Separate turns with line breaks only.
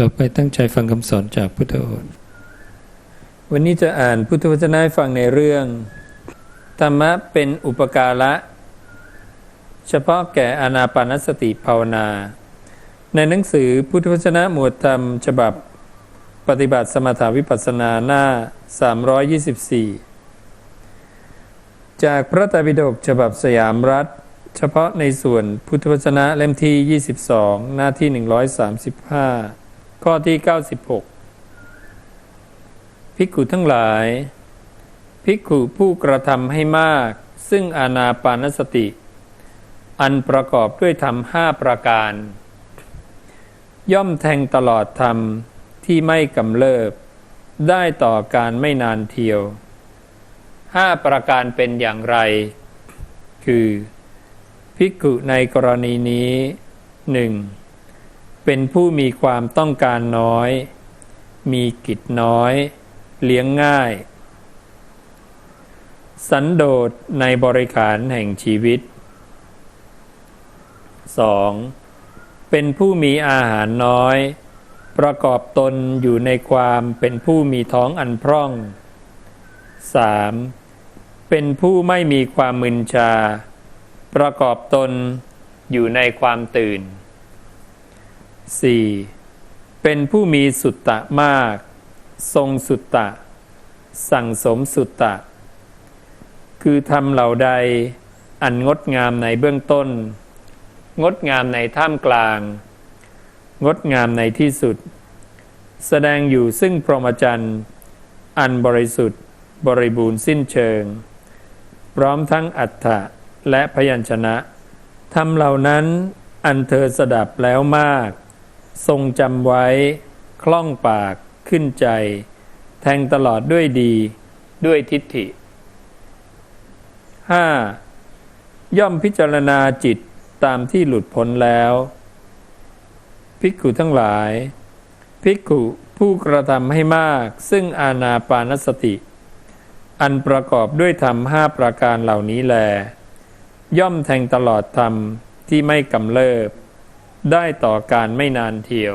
ต่อไปตั้งใจฟังคำสอนจากพุทธโอษฐ์วันนี้จะอ่านพุทธวจนะให้ฟังในเรื่อง ธรรมะเป็นอุปการะ เฉพาะแก่อานาปานสติภาวนา ในหนังสือพุทธวจนะหมวดธรรม ฉบับ ปฏิบัติสมถาวิปัสสนาหน้า 324 จากพระไตรปิฎกฉบับสยามรัฐ เฉพาะในส่วนพุทธวจนะเล่มที่ 22 หน้าที่ 135 ข้อที่ 96 ภิกขุทั้งหลาย ภิกขุผู้กระทำให้มาก ซึ่งอานาปานสติ อันประกอบด้วยธรรมห้าประการ ย่อมแทงตลอดธรรมที่ไม่กำเริบ ได้ต่อการไม่นานเทียวห้าประการเป็นอย่างไร คือ ภิกขุในกรณีนี้หนึ่ง เป็นผู้มีความต้องการน้อย มีกิจน้อย เลี้ยงง่าย สันโดษในบริขารแห่งชีวิต 2. เป็นผู้มีอาหารน้อย ประกอบตนอยู่ในความเป็นผู้มีท้องอันพร่อง 3. เป็นผู้ไม่มีความมึนชา ประกอบตนอยู่ในความตื่น 4. เป็นผู้มีสุตตะมาก ทรงสุตตะ สั่งสมสุตตะ คือทำเหล่าใด อันงดงามในเบื้องต้น งดงามในท่ามกลาง งดงามในที่สุด แสดงอยู่ซึ่งพรหมจรรย์ อันบริสุทธิ์บริบูรณ์สิ้นเชิง พร้อมทั้งอัฏฐะและพยัญชนะทำเหล่านั้นอันเธอสดับแล้วมาก ทรงจำไว้ คล่องปากขึ้นใจ แทงตลอดด้วยดีด้วยทิฏฐิ 5. ย่อมพิจารณาจิตตามที่หลุดพ้นแล้ว ภิกขุทั้งหลาย ภิกขุผู้กระทำให้มาก ซึ่งอาณาปานสติ อันประกอบด้วยธรรมห้าประการเหล่านี้แล ย่อมแทงตลอดธรรมที่ไม่กำเริบ ได้ต่อการไม่นานเทียว